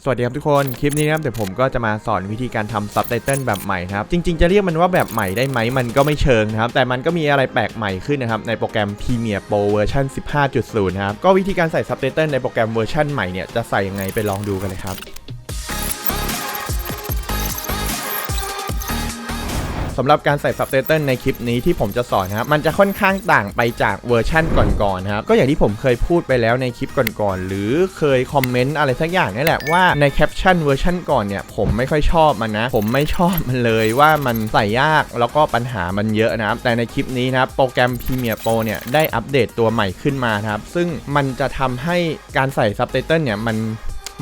สวัสดีครับทุกคน คลิปนี้นะครับเดี๋ยวผมก็จะมาสอนวิธีการทำซับไตเติลแบบใหม่นะครับ จริง ๆ จะเรียกมันว่าแบบใหม่ได้ไหมมันก็ไม่เชิงนะครับ แต่มันก็มีอะไรแปลกใหม่ขึ้นนะครับ ในโปรแกรม Premiere Pro เวอร์ชัน15.0นะครับ ก็วิธีการใส่ซับไตเติลในโปรแกรมเวอร์ชันใหม่เนี่ยจะใส่ยังไงไปลองดูกันเลยครับ สำหรับการใส่ซับไตเติลในคลิปนี้ที่ผมจะสอนนะครับมันจะค่อนข้างต่างไปจากเวอร์ชั่นก่อนๆนะครับก็อย่างที่ผมเคยพูดไปแล้วในคลิปก่อนๆหรือเคยคอมเมนต์อะไรสักอย่างนี่แหละว่าในแคปชั่นเวอร์ชั่นก่อนเนี่ยผมไม่ค่อยชอบมันนะ ผมไม่ชอบมันเลยว่ามันใส่ยากแล้วก็ปัญหามันเยอะนะครับแต่ในคลิปนี้นะครับโปรแกรม Premiere Pro เนี่ยได้อัปเดตตัวใหม่ขึ้นมาครับซึ่งมันจะทำให้การใส่ซับไตเติลเนี่ยมัน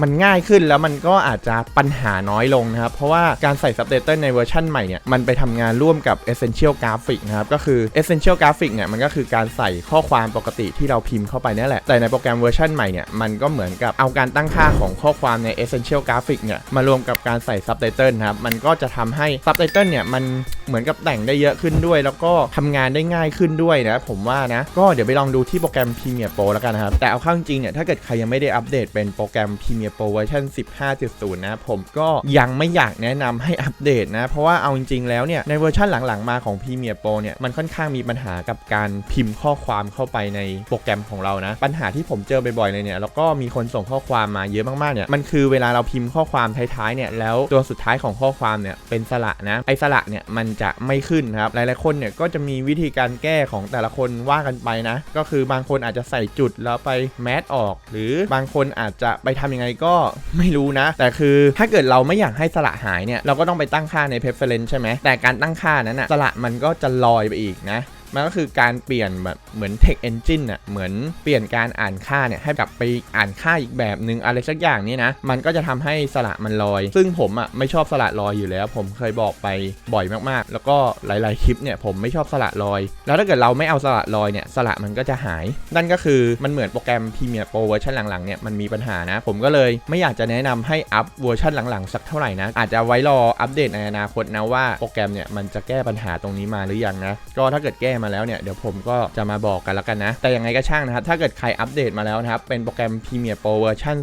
มันง่ายขึ้นแล้วมันก็อาจจะปัญหาน้อยลงนะครับ เพราะว่าการใส่ซับไตเติลในเวอร์ชันใหม่เนี่ยมันไปทำงานร่วมกับ Essential Graphic นะครับ ก็คือ Essential Graphic เนี่ยมันก็คือการใส่ข้อความปกติที่เราพิมพ์เข้าไปนี่แหละ แต่ในโปรแกรมเวอร์ชันใหม่เนี่ยมันก็เหมือนกับเอาการตั้งค่าของข้อความใน Essential Graphic เนี่ยมารวมกับการใส่ซับไตเติลนะครับมันก็จะทำให้ซับไตเติลเนี่ยมันเหมือนกับแต่งได้เยอะขึ้นด้วย แล้วก็ทำงานได้ง่ายขึ้นด้วยนะผมว่านะก็เดี๋ยวไปลองดูที่โปรแกรม Premiere Pro แล้วกันนะครับแต่เอาเข้าจริงเนี่ยถ้าเกิดใครยังไม่ได้อัปเดตเป็นโปรแกรม Premiere Pro เวอร์ชัน15.0 นะ ผมก็ยังไม่อยากแนะนำให้อัปเดตนะ เพราะว่าเอาจริง ๆ แล้วเนี่ยในเวอร์ชันหลังๆมาของ Premiere Pro เนี่ยมันค่อนข้างมีปัญหากับการพิมพ์ข้อความเข้าไปในโปรแกรมของเรานะ ปัญหาที่ผมเจอบ่อยๆเลยเนี่ยแล้วก็มีคนส่งข้อความมาเยอะมากๆเนี่ยมันคือเวลาเราพิมพ์ข้อความท้ายๆเนี่ยแล้วตัวสุดท้ายของข้อความเนี่ยเป็นสระนะไอ้สระเนี่ยมันจะไม่ขึ้นครับหลายๆคนเนี่ยก็จะมีวิธีการแก้ของแต่ละคนว่ากันไปนะ ก็คือบางคนอาจจะใส่จุดแล้วไปแมสออก หรือบางคนอาจจะไปทำยังไงก็ไม่รู้นะ แต่คือถ้าเกิดเราไม่อยากให้สระหายเนี่ยเราก็ต้องไปตั้งค่าใน preference ใช่ไหมแต่การตั้งค่านั้นอะสระมันก็จะลอยไปอีกนะ มันก็คือการเปลี่ยนแบบเหมือน text engine อะเหมือนเปลี่ยนการอ่านค่าเนี่ยให้กลับไปอ่านค่าอีกแบบหนึ่งอะไรสักอย่างนี่นะ มันก็จะทำให้สระมันลอย ซึ่งผมอะไม่ชอบสระลอยอยู่แล้ว ผมเคยบอกไปบ่อยมากๆ แล้วก็หลาย ๆ คลิปเนี่ยผมไม่ชอบสระลอย แล้วถ้าเกิดเราไม่เอาสระลอยเนี่ยสระมันก็จะหาย นั่นก็คือมันเหมือนโปรแกรม Premiere Pro เวอร์ชันหลังๆเนี่ยมันมีปัญหานะ ผมก็เลยไม่อยากจะแนะนำให้อัพเวอร์ชันหลังๆสักเท่าไหร่นะอาจจะไว้รออัปเดตในอนาคตนะว่าโปรแกรมเนี่ยมันจะแก้ปัญหาตรงนี้มาหรือยังนะก็ถ้าเกิดแก้มาแล้วเนี่ยเดี๋ยวผมก็จะมาบอกกันแล้วกันนะ แต่ยังไงก็ช่างนะครับ ถ้าเกิดใครอัปเดตมาแล้วนะครับ เป็นโปรแกรม Premiere Pro เวอร์ชัน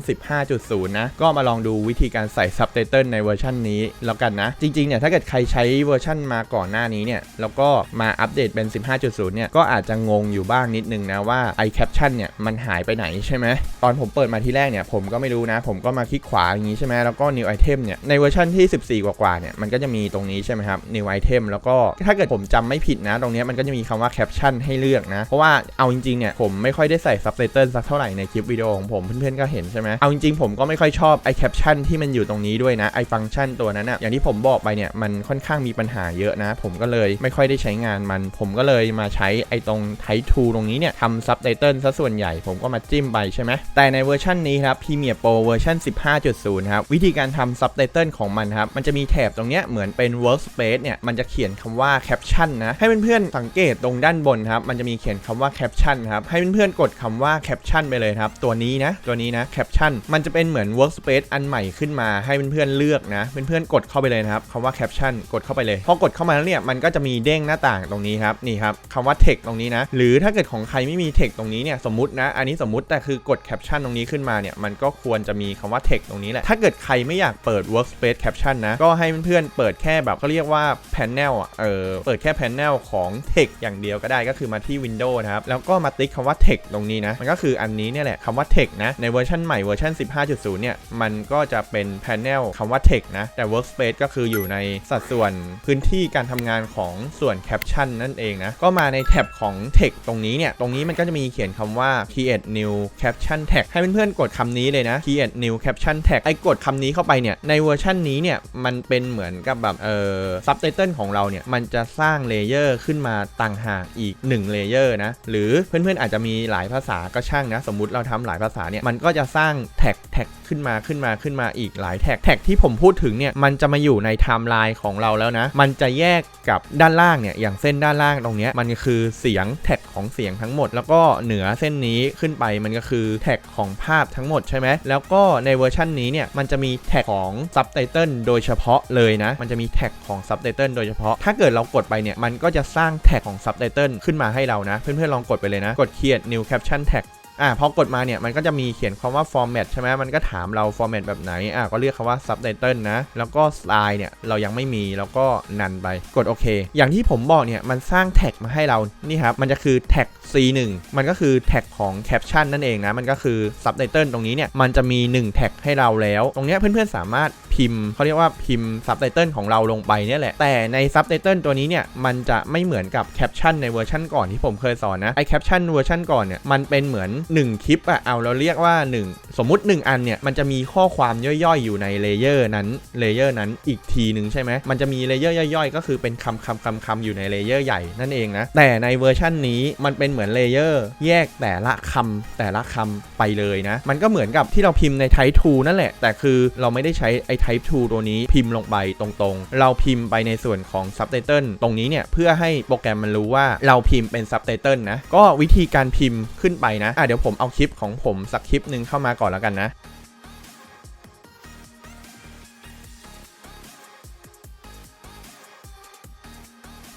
15.0 นะ ก็มาลองดูวิธีการใส่ซับไตเติลในเวอร์ชันนี้แล้วกันนะ จริงๆเนี่ยถ้าเกิดใครใช้เวอร์ชันมาก่อนหน้านี้เนี่ยแล้วก็มาอัปเดตเป็น 15.0 เนี่ยก็อาจจะงงอยู่บ้างนิดนึงนะว่าไอแคปชั่นเนี่ยมันหายไปไหนใช่ไหมตอนผมเปิดมาที่แรกเนี่ยผมก็ไม่รู้นะ ผมก็มาคลิกขวาอย่างนี้ใช่ไหมแล้วก็ new item เนี่ยในเวอร์ชันที่ 14 กว่าๆเนี่ยมันก็จะมีตรงนี้ใช่ไหมครับ new item แล้วก็ถ้าเกิดผมจำไม่ผิดนะ ตรงนี้มันก็จะมีคำว่าแคปชั่นให้เลือกนะ เพราะว่าเอาจริงๆเนี่ยผมไม่ค่อยได้ใส่ซับไตเติลสักเท่าไหร่ในคลิปวิดีโอของผมเพื่อนๆก็เห็นใช่ไหมเอาจริงๆผมก็ไม่ค่อยชอบไอแคปชั่นที่มันอยู่ตรงนี้ด้วยนะไอฟังก์ชันตัวนั้นอะอย่างที่ผมบอกไปเนี่ยมันค่อนข้างมีปัญหาเยอะนะ ผมก็เลยไม่ค่อยได้ใช้งานมัน ผมก็เลยมาใช้ไอตรงไททูตรงนี้เนี่ยทำซับไตเติลซะส่วนใหญ่ผมก็มาจิ้มไปใช่ไหมแต่ในเวอร์ชันนี้ครับ Premiere Pro เวอร์ชัน15.0 ครับ วิธีการทำซับไตเติลของมันครับ มันจะมีแถบตรงเนี้ยเหมือนเป็น workspace เนี่ย มันจะเขียนคำว่าแคปชั่นนะ ให้เพื่อนๆสังเกตตรงด้านบนครับมันจะมีเขียนคำว่าแคปชั่นครับให้เพื่อนๆกดคำว่าแคปชั่นไปเลยครับตัวนี้นะตัวนี้นะแคปชั่นมันจะเป็นเหมือน workspace อันใหม่ขึ้นมาให้เพื่อนๆเลือกนะเพื่อนๆกดเข้าไปเลยนะครับคำว่าแคปชั่นกดเข้าไปเลยพอกดเข้ามาแล้วเนี่ยมันก็จะมีเด้งหน้าต่างตรงนี้ครับนี่ครับคำว่า text ตรงนี้นะหรือถ้าเกิดของใครไม่มี text ตรงนี้เนี่ยสมมตินะอันนี้สมมติแต่คือกดแคปชั่นตรงนี้ขึ้นมาเนี่ยมันก็ควรจะมีคำว่า text ตรงนี้แหละถ้าเกิดใครไม่อยากเปิด workspace caption นะก็ให้เพื่อนๆเปิดแค่แบบเขาเรียกว่า panel เออเปิดแค่ panel ของ text อย่างเดียวก็ได้ก็คือมาที่ Windows นะครับ แล้วก็มาติ๊กคำว่า text ตรงนี้นะ มันก็คืออันนี้เนี่ยแหละคำว่า text นะ ในเวอร์ชันใหม่เวอร์ชัน15.0 เนี่ย มันก็จะเป็น panel คำว่า text นะ แต่ workspace ก็คืออยู่ในสัดส่วนพื้นที่การทำงานของส่วน caption นั่นเองนะ ก็มาในแท็บของ text ตรงนี้เนี่ย ตรงนี้มันก็จะมีเขียนคำว่า create new caption tag ให้เพื่อนๆกดคำนี้เลยนะ create new caption tag ไอ้กดคำนี้เข้าไปเนี่ย ในเวอร์ชันนี้เนี่ย มันเป็นเหมือนกับแบบเอ่อ subtitle ของเราเนี่ย มันจะสร้างเลเยอร์ขึ้นมาต่างหากอีก1เลเยอร์นะ หรือเพื่อนๆอาจจะมีหลายภาษาก็ช่างนะ สมมุติเราทำหลายภาษาเนี่ยมันก็จะสร้างแท็กแท็กขึ้นมาขึ้นมาขึ้นมาอีกหลายแท็กแท็กที่ผมพูดถึงเนี่ยมันจะมาอยู่ในไทม์ไลน์ของเราแล้วนะ มันจะแยกกับด้านล่างเนี่ยอย่างเส้นด้านล่างตรงเนี้ยมันคือเสียงแท็กของเสียงทั้งหมด แล้วก็เหนือเส้นนี้ขึ้นไปมันก็คือแท็กของภาพทั้งหมดใช่ไหมแล้วก็ในเวอร์ชันนี้เนี่ยมันจะมีแท็กของซับไตเติลโดยเฉพาะเลยนะ มันจะมีแท็กของซับไตเติลโดยเฉพาะ ถ้าเกิดเรากดไปเนี่ยมันก็จะสร้างแท็กของซับไตเติลขึ้นมาให้เรานะ เพื่อนๆลองกดไปเลยนะ กด create new caption tag อ่าพอกดมาเนี่ยมันก็จะมีเขียนคำว่า format ใช่ไหมมันก็ถามเรา format แบบไหนอ่าก็เลือกคำว่า subtitle นะ แล้วก็ style เนี่ยเรายังไม่มีแล้วก็นันไปกดโอเค อย่างที่ผมบอกเนี่ยมันสร้างแท็กมาให้เรานี่ครับมันจะคือแท็ก C1 มันก็คือแท็กของ caption นั่นเองนะ มันก็คือ subtitle ตรงนี้เนี่ย มันจะมี 1 แท็กให้เราแล้ว ตรงเนี้ยเพื่อนๆสามารถพิมพ์เขาเรียกว่าพิมพ์ subtitle ของเราลงไปเนี่ยแหละ แต่ใน subtitle ตัวนี้เนี่ย มันจะไม่เหมือนกับ caption ในเวอร์ชันก่อนที่ผมเคยสอนนะ ไอ caption เวอร์ชันก่อนเนี่ย มันเป็นเหมือน1คลิปอะเอาเราเรียกว่า 1 สมมุติ 1 อันเนี่ยมันจะมีข้อความย่อยๆ อยู่ในเลเยอร์นั้นเลเยอร์นั้นอีกทีหนึ่งใช่ไหมมันจะมีเลเยอร์ย่อยๆ ก็คือเป็นคำคำคำคำอยู่ในเลเยอร์ใหญ่นั่นเองนะแต่ในเวอร์ชันนี้มันเป็นเหมือนเลเยอร์แยกแต่ละคำแต่ละคำไปเลยนะ มันก็เหมือนกับที่เราพิมพ์ใน Type 2นั่นแหละ แต่คือเราไม่ได้ใช้ไอ้ Type 2ตัวนี้พิมพ์ลงไปตรงๆ เราพิมพ์ไปในส่วนของ Subtitle ตรงนี้เนี่ยเพื่อให้โปรแกรมมันรู้ว่าเราพิมพ์เป็น Subtitle นะก็วิธีการพิมพ์ขึ้นไปนะอะเดี๋ยวผมเอาคลิปของผมสักคลิปหนึ่งเข้ามาก่อนแล้วกันนะ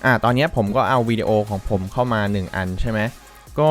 อ่าตอนนี้ผมก็เอาวิดีโอของผมเข้ามา 1 อันใช่ไหมก็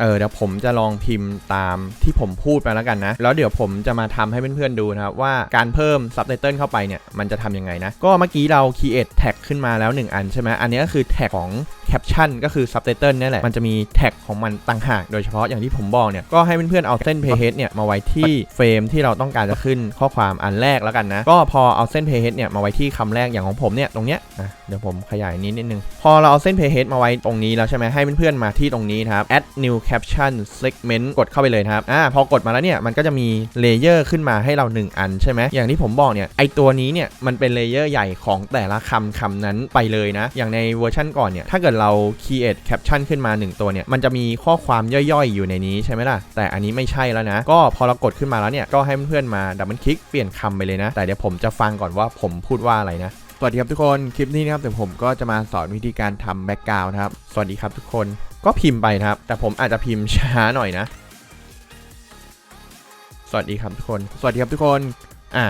เออเดี๋ยวผมจะลองพิมพ์ตามที่ผมพูดไปแล้วกันนะ แล้วเดี๋ยวผมจะมาทำให้เพื่อนๆดูนะครับว่าการเพิ่มซับไตเติลเข้าไปเนี่ยมันจะทำยังไงนะ ก็เมื่อกี้เรา create tag ขึ้นมาแล้ว 1 อันใช่ไหมอันนี้ก็คือแท็กของ caption ก็คือ subtitle นี่แหละ มันจะมีแท็กของมันต่างหาก โดยเฉพาะอย่างที่ผมบอกเนี่ย ก็ให้เพื่อนๆเอาเส้น payhead เนี่ยมาไว้ที่เฟรมที่เราต้องการจะขึ้นข้อความอันแรกแล้วกันนะ ก็พอเอาเส้น payhead เนี่ยมาไว้ที่คำแรกอย่างของผมเนี่ยตรงเนี้ยอะเดี๋ยวผมขยายนี้นิดนึง พอเราเอาเส้น payhead มาไว้ตรงนี้แล้วใช่ไหมให้เพื่อนๆมาที่ตรงนี้นะครับ add new caption segment กดเข้าไปเลยนะครับอ่าพอกดมาแล้วเนี่ยมันก็จะมีเลเยอร์ขึ้นมาให้เรา 1 อันใช่ไหมอย่างที่ผมบอกเนี่ยไอตัวนี้เนี่ยมันเป็นเลเยอร์ใหญ่ของแต่ละคำคำนั้นไปเลยนะ อย่างในเวอร์ชันก่อนเนี่ยถ้าเกิดเรา create caption ขึ้นมา 1 ตัวเนี่ย มันจะมีข้อความย่อยๆ อยู่ในนี้ใช่ไหมล่ะ แต่อันนี้ไม่ใช่แล้วนะ ก็พอเรากดขึ้นมาแล้วเนี่ย ก็ให้เพื่อนๆมาดับเบิลคลิกเปลี่ยนคำไปเลยนะ แต่เดี๋ยวผมจะฟังก่อนว่าผมพูดว่าอะไรนะ สวัสดีครับทุกคน คลิปนี้นะครับเดี๋ยวผมก็จะมาสอนวิธีการทำแบ็กกราวน์นะครับ สวัสดีครับทุกคน ก็พิมพ์ไปนะครับ แต่ผมอาจจะพิมพ์ช้าหน่อยนะ สวัสดีครับทุกคน สวัสดีครับทุกคน อะ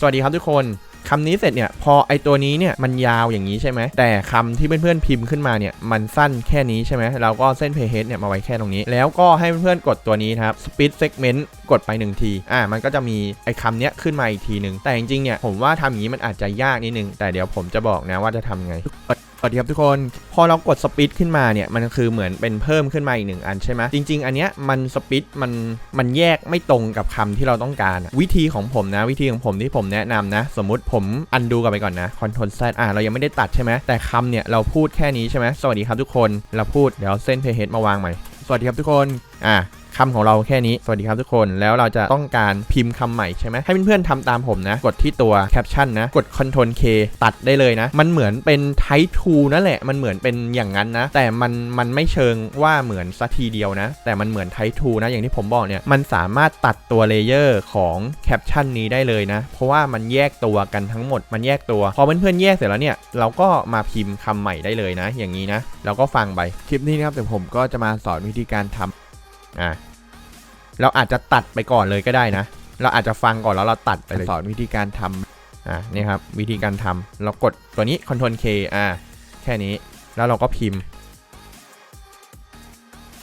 สวัสดีครับทุกคน คำนี้เสร็จเนี่ยพอไอตัวนี้เนี่ยมันยาวอย่างนี้ใช่ไหมแต่คำที่เพื่อนๆพิมพ์ขึ้นมาเนี่ยมันสั้นแค่นี้ใช่ไหมเราก็เส้น playhead เนี่ยมาไว้แค่ตรงนี้ แล้วก็ให้เพื่อนๆกดตัวนี้นะครับ speed segment กดไปหนึ่งทีอ่ามันก็จะมีไอคำเนี้ยขึ้นมาอีกทีหนึ่งแต่จริงๆเนี่ยผมว่าทำอย่างนี้มันอาจจะยากนิดนึงแต่เดี๋ยวผมจะบอกนะว่าจะทำไง สวัสดีครับทุกคนพอเรากดสปีดขึ้นมาเนี่ยมันคือเหมือนเป็นเพิ่มขึ้นมาอีกหนึ่งอันใช่ไหมจริง ๆ อันเนี้ยมันสปีดมันมันแยกไม่ตรงกับคำที่เราต้องการ วิธีของผมนะ วิธีของผมที่ผมแนะนำนะ สมมุติผมอันดูกลับไปก่อนนะ Ctrl Z อ่าเรายังไม่ได้ตัดใช่ไหมแต่คำเนี่ยเราพูดแค่นี้ใช่ไหมสวัสดีครับทุกคนเราพูดเดี๋ยวเส้นเพย์เฮดมาวางใหม่สวัสดีครับทุกคนอ่า คำของเราแค่นี้ สวัสดีครับทุกคน แล้วเราจะต้องการพิมพ์คำใหม่ใช่ไหมให้เพื่อนๆทำตามผมนะ กดที่ตัวแคปชั่นนะ กด Ctrl K ตัดได้เลยนะ มันเหมือนเป็น Type 2นั่นแหละ มันเหมือนเป็นอย่างนั้นนะ แต่มันมันไม่เชิงว่าเหมือนสัทีเดียวนะ แต่มันเหมือน Type 2นะ อย่างที่ผมบอกเนี่ย มันสามารถตัดตัวเลเยอร์ของแคปชั่นนี้ได้เลยนะ เพราะว่ามันแยกตัวกันทั้งหมด มันแยกตัว พอเพื่อนๆแยกเสร็จแล้วเนี่ย เราก็มาพิมพ์คำใหม่ได้เลยนะ อย่างนี้นะเราก็ฟังไป คลิปนี้นะครับเดี๋ยวผมก็จะมาสอนวิธีการทำ อ่าเราอาจจะตัดไปก่อนเลยก็ได้นะ เราอาจจะฟังก่อนแล้วเราตัดไปเลยสอนวิธีการทำอ่านี่ครับวิธีการทำเรากดตัวนี้ Ctrl K อ่าแค่นี้แล้วเราก็พิมพ์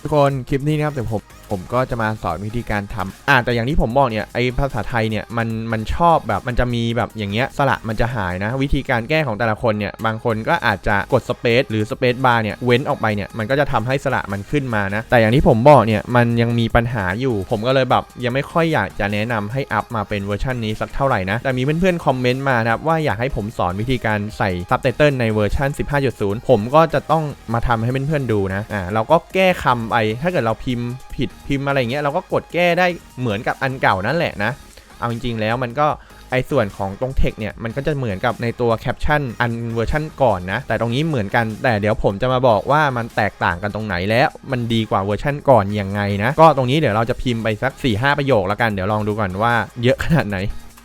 ทุกคนคลิปนี้นะครับเดี๋ยวผม ผมก็จะมาสอนวิธีการทำอ่าแต่อย่างที่ผมบอกเนี่ยไอภาษาไทยเนี่ยมันมันชอบแบบมันจะมีแบบอย่างเงี้ยสระมันจะหายนะ วิธีการแก้ของแต่ละคนเนี่ยบางคนก็อาจจะกดสเปซหรือสเปซบาร์เนี่ยเว้นออกไปเนี่ยมันก็จะทำให้สระมันขึ้นมานะ แต่อย่างที่ผมบอกเนี่ยมันยังมีปัญหาอยู่ ผมก็เลยแบบยังไม่ค่อยอยากจะแนะนำให้อัพมาเป็นเวอร์ชันนี้สักเท่าไหร่นะแต่มีเพื่อนๆคอมเมนต์มานะครับว่าอยากให้ผมสอนวิธีการใส่ซับไตเติลในเวอร์ชัน15.0 ผมก็จะต้องมาทำให้เพื่อนๆดูนะอ่าเราก็แก้คำไปถ้าเกิดเราพิมพ์ผิดพิมพ์อะไรเงี้ยเราก็กดแก้ได้เหมือนกับอันเก่านั่นแหละนะ เอาจริง ๆ แล้วมันก็ไอส่วนของตรงเทคเนี่ยมันก็จะเหมือนกับในตัวแคปชั่นอันเวอร์ชั่นก่อนนะ แต่ตรงนี้เหมือนกันแต่เดี๋ยวผมจะมาบอกว่ามันแตกต่างกันตรงไหนแล้วมันดีกว่าเวอร์ชั่นก่อนยังไงนะ ก็ตรงนี้เดี๋ยวเราจะพิมพ์ไปสัก 4-5ประโยคแล้วกันเดี๋ยวลองดูก่อนว่าเยอะขนาดไหน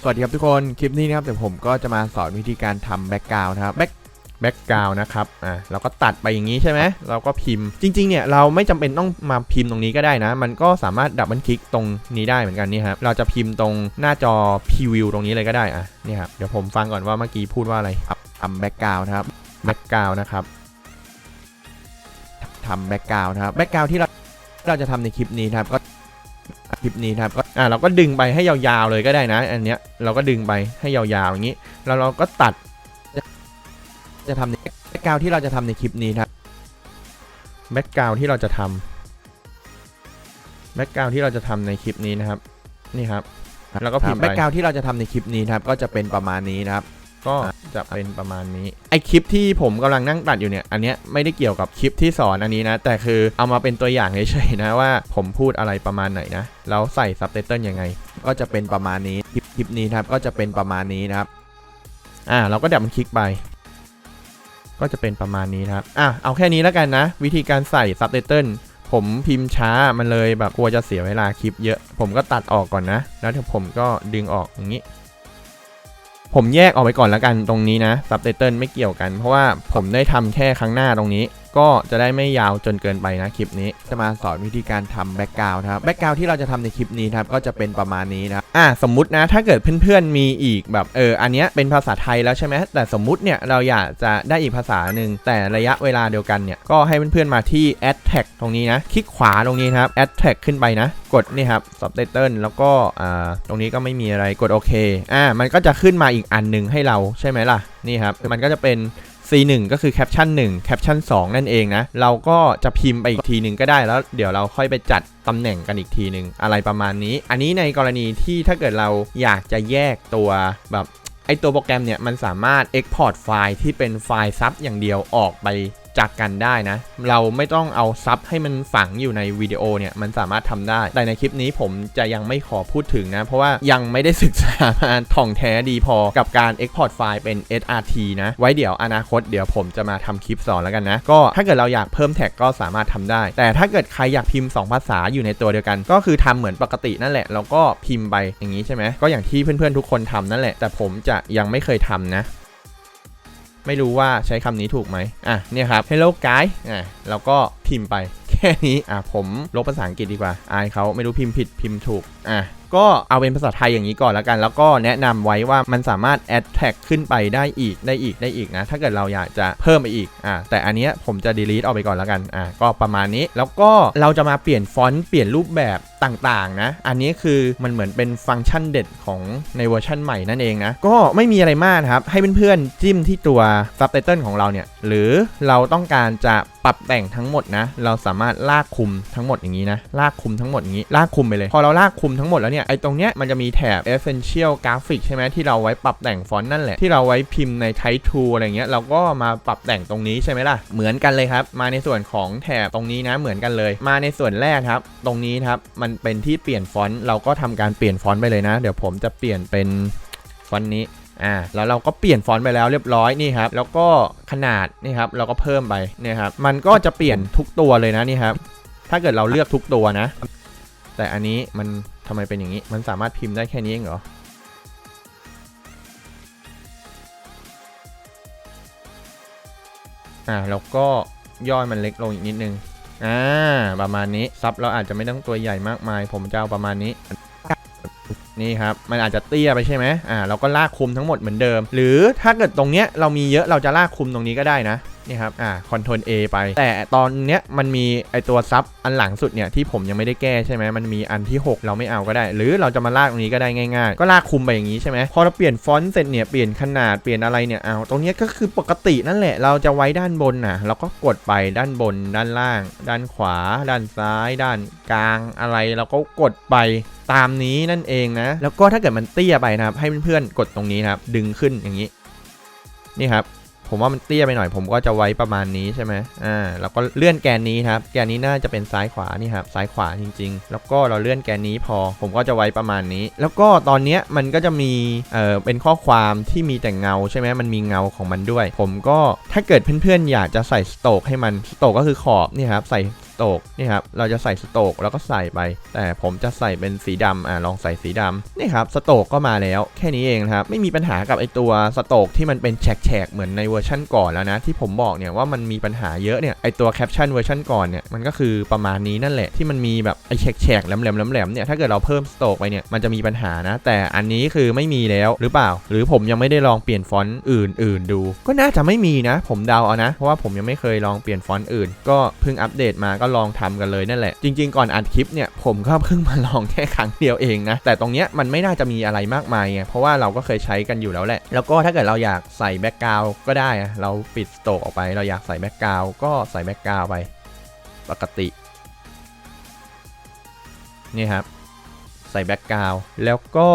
สวัสดีครับทุกคน คลิปนี้นะครับเดี๋ยวผมก็จะมาสอนวิธีการทำแบ็กกราวน์นะครับแบ็ก แบ็กกราวนะครับ อ่าเราก็ตัดไปอย่างนี้ใช่ไหม เราก็พิมพ์ จริง ๆ เนี่ย เราไม่จำเป็นต้องมาพิมพ์ตรงนี้ก็ได้นะ มันก็สามารถดับเบิลคลิกตรงนี้ได้เหมือนกันนี่ครับ เราจะพิมพ์ตรงหน้าจอพรีวิวตรงนี้เลยก็ได้ อะ นี่ครับ เดี๋ยวผมฟังก่อนว่าเมื่อกี้พูดว่าอะไรครับทำแบ็กกราวนะครับ แบ็กกราวนะครับทำแบ็กกราวนะครับ แบ็กกราวที่เราเราจะทำในคลิปนี้นะครับ ก็คลิปนี้นะครับก็อ่าเราก็ดึงไปให้ยาวๆเลยก็ได้นะ อันเนี้ยเราก็ดึงไปให้ยาวๆอย่างนี้ แล้วเราก็ตัด จะทำในแบ็กกราวที่เราจะทำในคลิปนี้นะครับแบ็กกราวที่เราจะทำแบ็กกราวที่เราจะทำในคลิปนี้นะครับนี่ครับแล้วก็พิมพ์แบ็กกราวที่เราจะทำในคลิปนี้นะครับก็จะเป็นประมาณนี้นะครับก็จะเป็นประมาณนี้ไอคลิปที่ผมกำลังนั่งตัดอยู่เนี่ยอันเนี้ยไม่ได้เกี่ยวกับคลิปที่สอนอันนี้นะ แต่คือเอามาเป็นตัวอย่างเฉยๆนะว่าผมพูดอะไรประมาณไหนนะแล้วใส่ซับไตเติลยังไง ก็จะเป็นประมาณนี้คลิปคลิปนี้นะครับก็จะเป็นประมาณนี้นะครับอ่าเราก็ดับมันคลิกไป ก็จะเป็นประมาณนี้ครับ อะ เอาแค่นี้แล้วกันนะ วิธีการใส่ซับไตเติลผมพิมพ์ช้ามันเลยแบบกลัวจะเสียเวลาคลิปเยอะ ผมก็ตัดออกก่อนนะ แล้วเดี๋ยวผมก็ดึงออกอย่างนี้ ผมแยกออกไปก่อนแล้วกันตรงนี้นะซับไตเติลไม่เกี่ยวกัน เพราะว่าผมได้ทำแค่ครั้งหน้าตรงนี้ก็จะได้ไม่ยาวจนเกินไปนะคลิปนี้ จะมาสอนวิธีการทำแบ็กกราวด์ครับแบ็กกราวด์ที่เราจะทำในคลิปนี้ครับก็จะเป็นประมาณนี้นะอะสมมุตินะถ้าเกิดเพื่อนๆมีอีกแบบเอออันเนี้ยเป็นภาษาไทยแล้วใช่ไหมแต่สมมุติเนี่ยเราอยากจะได้อีกภาษาหนึ่งแต่ระยะเวลาเดียวกันเนี่ยก็ให้เพื่อนๆมาที่ add tag ตรงนี้นะคลิกขวาตรงนี้นะครับ add tag ขึ้นไปนะ กดนี่ครับ subtitle แล้วก็อ่าตรงนี้ก็ไม่มีอะไรกดโอเคอ่ามันก็จะขึ้นมาอีกอันหนึ่งให้เราใช่ไหมล่ะนี่ครับมันก็จะเป็น C1 ก็คือแคปชั่น1แคปชั่น2 นั่นเองนะ เราก็จะพิมพ์ไปอีกทีหนึ่งก็ได้แล้วเดี๋ยวเราค่อยไปจัดตำแหน่งกันอีกทีหนึ่งอะไรประมาณนี้ อันนี้ในกรณีที่ถ้าเกิดเราอยากจะแยกตัวแบบไอตัวโปรแกรมเนี่ยมันสามารถ Export ไฟล์ที่เป็นไฟล์ซับอย่างเดียวออกไป จากกันได้นะ เราไม่ต้องเอาซับให้มันฝังอยู่ในวิดีโอเนี่ยมันสามารถทำได้ แต่ในคลิปนี้ผมจะยังไม่ขอพูดถึงนะ เพราะว่ายังไม่ได้ศึกษามาท่องแท้ดีพอกับการ Export ไฟล์เป็น SRT นะ ไว้เดี๋ยวอนาคตเดี๋ยวผมจะมาทำคลิปสอนแล้วกันนะ ก็ถ้าเกิดเราอยากเพิ่มแท็กก็สามารถทำได้ แต่ถ้าเกิดใครอยากพิมพ์ 2 ภาษาอยู่ในตัวเดียวกัน ก็คือทำเหมือนปกตินั่นแหละแล้วก็พิมพ์ไปอย่างนี้ใช่ไหมก็อย่างที่เพื่อนๆทุกคนทำนั่นแหละ แต่ผมจะยังไม่เคยทำนะ ไม่รู้ว่าใช้คำนี้ถูกไหมอะเนี่ยครับ hello guy อะแล้วก็พิมพ์ไปแค่นี้อะผมลบภาษาอังกฤษดีกว่า อายเขาไม่รู้พิมพ์ผิดพิมพ์ถูกอะก็เอาเป็นภาษาไทยอย่างนี้ก่อนแล้วกัน แล้วก็แนะนำไว้ว่ามันสามารถ add tag ขึ้นไปได้อีกได้อีกได้อีกนะ ถ้าเกิดเราอยากจะเพิ่มไปอีกอะแต่อันนี้ผมจะ delete ออกไปก่อนแล้วกันอะก็ประมาณนี้แล้วก็เราจะมาเปลี่ยนฟอนต์เปลี่ยนรูปแบบต่างๆนะ อันนี้คือมันเหมือนเป็นฟังก์ชันเด็ดของในเวอร์ชันใหม่นั่นเองนะ ก็ไม่มีอะไรมากครับ ให้เพื่อนๆจิ้มที่ตัว subtitle ของเราเนี่ย หรือเราต้องการจะปรับแต่งทั้งหมดนะ เราสามารถลากคุมทั้งหมดอย่างนี้นะ ลากคุมทั้งหมดอย่างนี้ ลากคุมไปเลย พอเราลากคุมทั้งหมดแล้วเนี่ย ไอ้ตรงเนี้ยมันจะมีแถบ essential graphic ใช่ไหมที่เราไว้ปรับแต่งฟอนต์นั่นแหละ ที่เราไว้พิมพ์ใน type 2อะไรเงี้ย เราก็มาปรับแต่งตรงนี้ใช่ไหมล่ะ เหมือนกันเลยครับ มาในส่วนของแถบตรงนี้นะ เหมือนกันเลย มาในส่วนแรกครับ ตรงนี้ครับ มันเป็นที่เปลี่ยนฟอนต์เราก็ทำการเปลี่ยนฟอนต์ไปเลยนะ เดี๋ยวผมจะเปลี่ยนเป็นฟอนต์นี้อ่าแล้วเราก็เปลี่ยนฟอนต์ไปแล้วเรียบร้อยนี่ครับแล้วก็ขนาดนี่ครับเราก็เพิ่มไปนี่ครับมันก็จะเปลี่ยนทุกตัวเลยนะนี่ครับถ้าเกิดเราเลือกทุกตัวนะ แต่อันนี้มันทำไมเป็นอย่างนี้ มันสามารถพิมพ์ได้แค่นี้เองเหรออ่าแล้วก็ย่อยมันเล็กลงอีกนิดนึง อ่าประมาณนี้ซับเราอาจจะไม่ต้องตัวใหญ่มากมาย ผมจะเอาประมาณนี้ นี่ครับ มันอาจจะเตี้ยไปใช่ไหมอ่าเราก็ลากคุมทั้งหมดเหมือนเดิม หรือถ้าเกิดตรงเนี้ยเรามีเยอะเราจะลากคุมตรงนี้ก็ได้นะ นี่ครับ อ่าคอนโทรล A ไป แต่ตอนเนี้ยมันมีไอตัวซับอันหลังสุดเนี่ยที่ผมยังไม่ได้แก้ใช่ไหมมันมีอันที่ 6 เราไม่เอาก็ได้ หรือเราจะมาลากตรงนี้ก็ได้ง่ายๆ ก็ลากคุมไปอย่างนี้ใช่ไหมพอเราเปลี่ยนฟอนต์เสร็จเนี่ยเปลี่ยนขนาดเปลี่ยนอะไรเนี่ยเอาตรงเนี้ยก็คือปกตินั่นแหละเราจะไว้ด้านบนนะเราก็กดไปด้านบน ด้านล่าง ด้านขวา ด้านซ้าย ด้านกลางอะไรเราก็กดไปตามนี้นั่นเองนะ แล้วก็ถ้าเกิดมันเตี้ยไปนะครับให้เพื่อนๆกดตรงนี้นะครับดึงขึ้นอย่างนี้นี่ครับ ผมว่ามันเตี้ยไปหน่อยผมก็จะไว้ประมาณนี้ใช่ไหมอ่าแล้วก็เลื่อนแกนนี้ครับ แกนนี้น่าจะเป็นซ้ายขวานี่ครับซ้ายขวาจริง ๆ แล้วก็เราเลื่อนแกนนี้พอ ผมก็จะไว้ประมาณนี้ แล้วก็ตอนเนี้ยมันก็จะมีเอ่อเป็นข้อความที่มีแต่เงาใช่ไหมมันมีเงาของมันด้วย ผมก็ถ้าเกิดเพื่อนๆอยากจะใส่สโตกให้มันสโตกก็คือขอบนี่ครับใส่ โตกนี่ครับเราจะใส่สโตกแล้วก็ใส่ไป แต่ผมจะใส่เป็นสีดำอ่าลองใส่สีดำนี่ครับสโตกก็มาแล้วแค่นี้เองนะครับไม่มีปัญหากับไอตัวสโตกที่มันเป็นแฉกๆเหมือนในเวอร์ชั่นก่อนแล้วนะที่ผมบอกเนี่ยว่ามันมีปัญหาเยอะเนี่ยไอตัวแคปชั่นเวอร์ชันก่อนเนี่ยมันก็คือประมาณนี้นั่นแหละที่มันมีแบบไอแฉกๆแหลมๆแหลมๆเนี่ยถ้าเกิดเราเพิ่มสโตกไปเนี่ยมันจะมีปัญหานะ แต่อันนี้คือไม่มีแล้วหรือเปล่า หรือผมยังไม่ได้ลองเปลี่ยนฟอนต์อื่น ๆ ดู ก็น่าจะไม่มีนะ ผมเดาเอานะ เพราะว่าผมยังไม่เคยลองเปลี่ยนฟอนต์อื่น ก็เพิ่งอัปเดตมาก็ลองทำกันเลยนั่นแหละ จริง ๆ ก่อนอัดคลิปเนี่ยผมก็เพิ่งมาลองแค่ครั้งเดียวเองนะ แต่ตรงเนี้ยมันไม่น่าจะมีอะไรมากมายไงเพราะว่าเราก็เคยใช้กันอยู่แล้วแหละ แล้วก็ถ้าเกิดเราอยากใส่แบ็กกราวก็ได้เราปิดสโตกออกไป เราอยากใส่แบ็กกราวก็ใส่แบ็กกราวไป ปกตินี่ครับ ใส่แบ็กกราวแล้วก็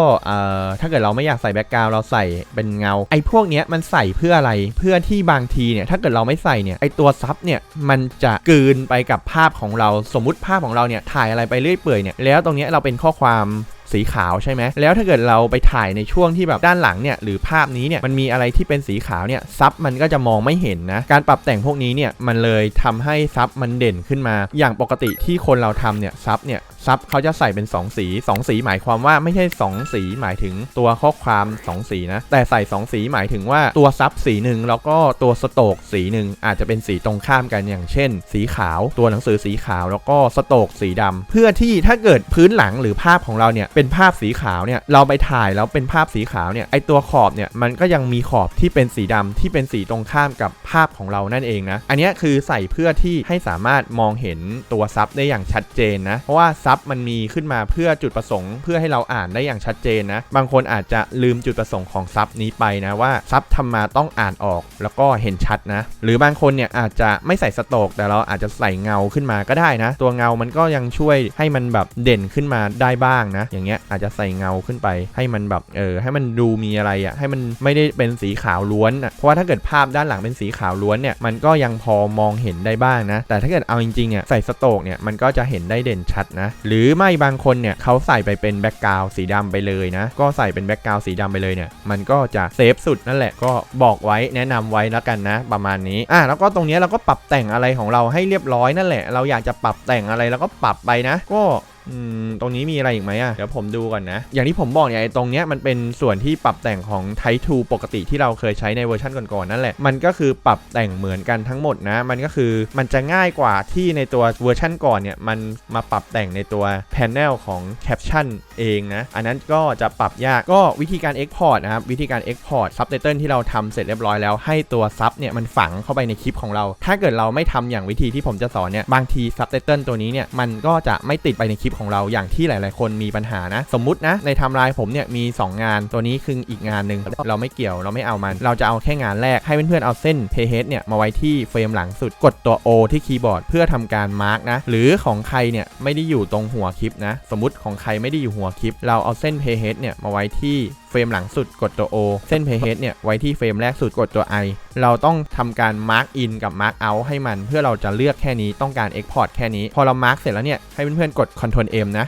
ถ้าเกิดเราไม่อยากใส่แบ็กกราวเราใส่เป็นเงา ไอ้พวกเนี้ยมันใส่เพื่ออะไรเพื่อที่บางทีเนี่ยถ้าเกิดเราไม่ใส่เนี่ยไอ้ตัวซับเนี่ยมันจะกืนไปกับภาพของเราสมมุติภาพของเราเนี่ยถ่ายอะไรไปเรื่อยเปื่อยเนี่ยแล้วตรงเนี้ยเราเป็นข้อความ สีขาวใช่ไหมแล้วถ้าเกิดเราไปถ่ายในช่วงที่แบบด้านหลังเนี่ยหรือภาพนี้เนี่ยมันมีอะไรที่เป็นสีขาวเนี่ยซับมันก็จะมองไม่เห็นนะการปรับแต่งพวกนี้เนี่ยมันเลยทำให้ซับมันเด่นขึ้นมา อย่างปกติที่คนเราทำเนี่ยซับเนี่ยซับเขาจะใส่เป็น 2 สี 2 สีหมายความว่าไม่ใช่ 2 สีหมายถึงตัวข้อความ 2 สีนะ แต่ใส่ 2 สีหมายถึงว่าตัวซับสีหนึ่งแล้วก็ตัวสโตกสีหนึ่งอาจจะเป็นสีตรงข้ามกันอย่างเช่น สีขาวตัวหนังสือสีขาวแล้วก็สโตกสีดำเพื่อที่ถ้าเกิดพื้นหลังหรือภาพของเราเนี่ยเป็นภาพสีขาวเนี่ยเราไปถ่ายแล้วเป็นภาพสีขาวเนี่ยไอตัวขอบเนี่ยมันก็ยังมีขอบที่เป็นสีดำที่เป็นสีตรงข้ามกับภาพของเรานั่นเองนะอันนี้คือใส่เพื่อที่ให้สามารถมองเห็นตัวซับได้อย่างชัดเจนนะเพราะว่าซับมันมีขึ้นมาเพื่อจุดประสงค์ เพื่อให้เราอ่านได้อย่างชัดเจนนะบางคนอาจจะลืมจุดประสงค์ของซับนี้ไปนะว่าซับทำมาต้องอ่านออกแล้วก็เห็นชัดนะ หรือบางคนเนี่ยอาจจะไม่ใส่สโตกแต่เราอาจจะใส่เงาขึ้นมาก็ได้นะ ตัวเงามันก็ยังช่วยให้มันแบบเด่นขึ้นมาได้บ้างนะอย่างเงี้ยอาจจะใส่เงาขึ้นไป ให้มันแบบเออให้มันดูมีอะไรอะ่ะให้มันไม่ได้เป็นสีขาวล้วนอะเพราะว่าถ้าเกิดภาพด้านหลังเป็นสีขาวล้วนเนี่ยมันก็ยังพอมองเห็นได้บ้างนะ แต่ถ้าเกิดเอาจริงๆเนี่ยใส่สโตกเนี่ยมันก็จะเห็นได้เด่นชัดนะ หรือไม่บางคนเนี่ยเขาใส่ไปเป็นแบ็กกราวสีดำไปเลยนะ ก็ใส่เป็นแบ็กกราวสีดำไปเลยเนี่ยมันก็จะเซฟสุดนั่นแหละก็บอกไว้แนะนำไว้แล้วกันนะ ประมาณนี้อะแล้วก็ตรงนี้เราก็ปรับแต่งอะไรของเราให้เรียบร้อยนั่นแหละ เราอยากจะปรับแต่งอะไรเราก็ปรับไปนะ ก็ อืมตรงนี้มีอะไรอีกไหมอะ เดี๋ยวผมดูก่อนนะ อย่างที่ผมบอกเนี่ยไอ้ตรงเนี้ยมันเป็นส่วนที่ปรับแต่งของ Type 2 ปกติที่เราเคยใช้ในเวอร์ชันก่อนๆนั่นแหละ มันก็คือปรับแต่งเหมือนกันทั้งหมดนะ มันก็คือมันจะง่ายกว่าที่ในตัวเวอร์ชันก่อนเนี่ยมันมาปรับแต่งในตัวแพนเนลของแคปชั่นเองนะ อันนั้นก็จะปรับยากก็วิธีการ Export นะครับ วิธีการ Export Subtitle ที่เราทำเสร็จเรียบร้อยแล้วให้ตัวซับเนี่ยมันฝังเข้าไปในคลิปของเรา ถ้าเกิดเราไม่ทำอย่างวิธีที่ผมจะสอนเนี่ยบางที Subtitle ตัวนี้เนี่ยมันก็จะไม่ติดไปในคลิปของเราอย่างที่หลาย ๆ คนมีปัญหานะ สมมุตินะในไทม์ไลน์ผมเนี่ยมี 2 งานตัวนี้คืออีกงานหนึ่งเราไม่เกี่ยวเราไม่เอามัน เราจะเอาแค่งานแรกให้เพื่อน ๆ เอาเส้น page เนี่ยมาไว้ที่เฟรมหลังสุดกดตัว O ที่คีย์บอร์ดเพื่อทำการมาร์กนะหรือของใครเนี่ยไม่ได้อยู่ตรงหัวคลิปนะ สมมติของใครไม่ได้อยู่หัวคลิป เราเอาเส้น page เนี่ยมาไว้ที่ ฟรมหลังสุดกดตัว O เส้น page เนี่ยไว้ที่เฟรมแรกสุดกดตัว I เราต้องทำการ mark in กับ mark out ให้มัน เพื่อเราจะเลือกแค่นี้ต้องการ export แค่นี้ พอเรา mark เสร็จแล้วเนี่ยให้เพื่อนๆกด Ctrl M นะ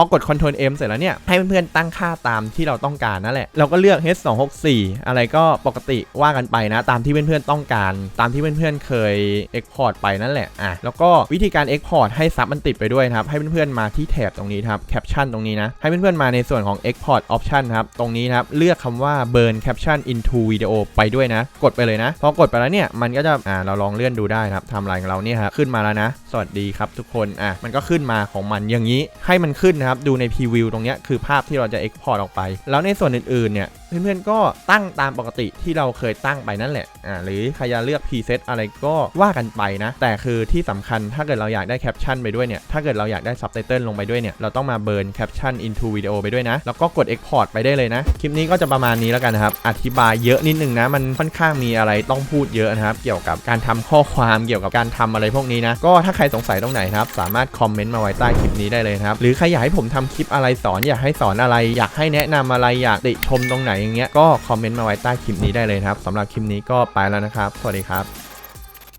พอกด Ctrl M เสร็จแล้วเนี่ย ให้เพื่อนๆตั้งค่าตามที่เราต้องการนั่นแหละ เราก็เลือก H264 อะไรก็ปกติว่ากันไปนะ ตามที่เพื่อนๆต้องการ ตามที่เพื่อนๆเคย Export ไปนั่นแหละอะแล้วก็วิธีการ Export ให้ซับมันติดไปด้วยครับ ให้เพื่อนๆมาที่แถบตรงนี้ครับ Caption ตรงนี้นะ ให้เพื่อนๆมาในส่วนของ Export Option ครับ ตรงนี้ครับ เลือกคำว่า Burn Caption into Video ไปด้วยนะ กดไปเลยนะ พอกดไปแล้วเนี่ย มันก็จะ อ่า เราลองเลื่อนดูได้ครับทำลายของเราเนี่ยครับขึ้นมาแล้วนะ สวัสดีครับทุกคน อะ มันก็ขึ้นมาของมันอย่างนี้ ให้มันขึ้นนะครับดูในพรีวิวตรงนี้คือภาพที่เราจะ Export ออกไป แล้วในส่วนอื่นๆเนี่ย เพื่อนๆก็ตั้งตามปกติที่เราเคยตั้งไปนั่นแหละอ่าหรือใครจะเลือก preset อะไรก็ว่ากันไปนะ แต่คือที่สำคัญถ้าเกิดเราอยากได้แคปชั่นไปด้วยเนี่ย ถ้าเกิดเราอยากได้ subtitle ลลงไปด้วยเนี่ย เราต้องมา burn caption into video ไปด้วยนะ แล้วก็กด export ไปได้เลยนะ คลิปนี้ก็จะประมาณนี้แล้วกันนะครับ อธิบายเยอะนิดนึงนะ มันค่อนข้างมีอะไรต้องพูดเยอะนะครับ เกี่ยวกับการทำข้อความเกี่ยวกับการทำอะไรพวกนี้นะ ก็ถ้าใครสงสัยตรงไหนครับ สามารถคอมเมนต์มาไว้ใต้คลิปนี้ได้เลยครับ หรือใครอยากให้ผมทำคลิปอะไรสอน อยากให้สอนอะไร อยากให้แนะนำอะไร อยากติชมตรงไหนอย่างเงี้ยก็คอมเมนต์มาไว้ใต้คลิปนี้ได้เลยนะครับสำหรับคลิปนี้ก็ไปแล้วนะครับ สวัสดีครับ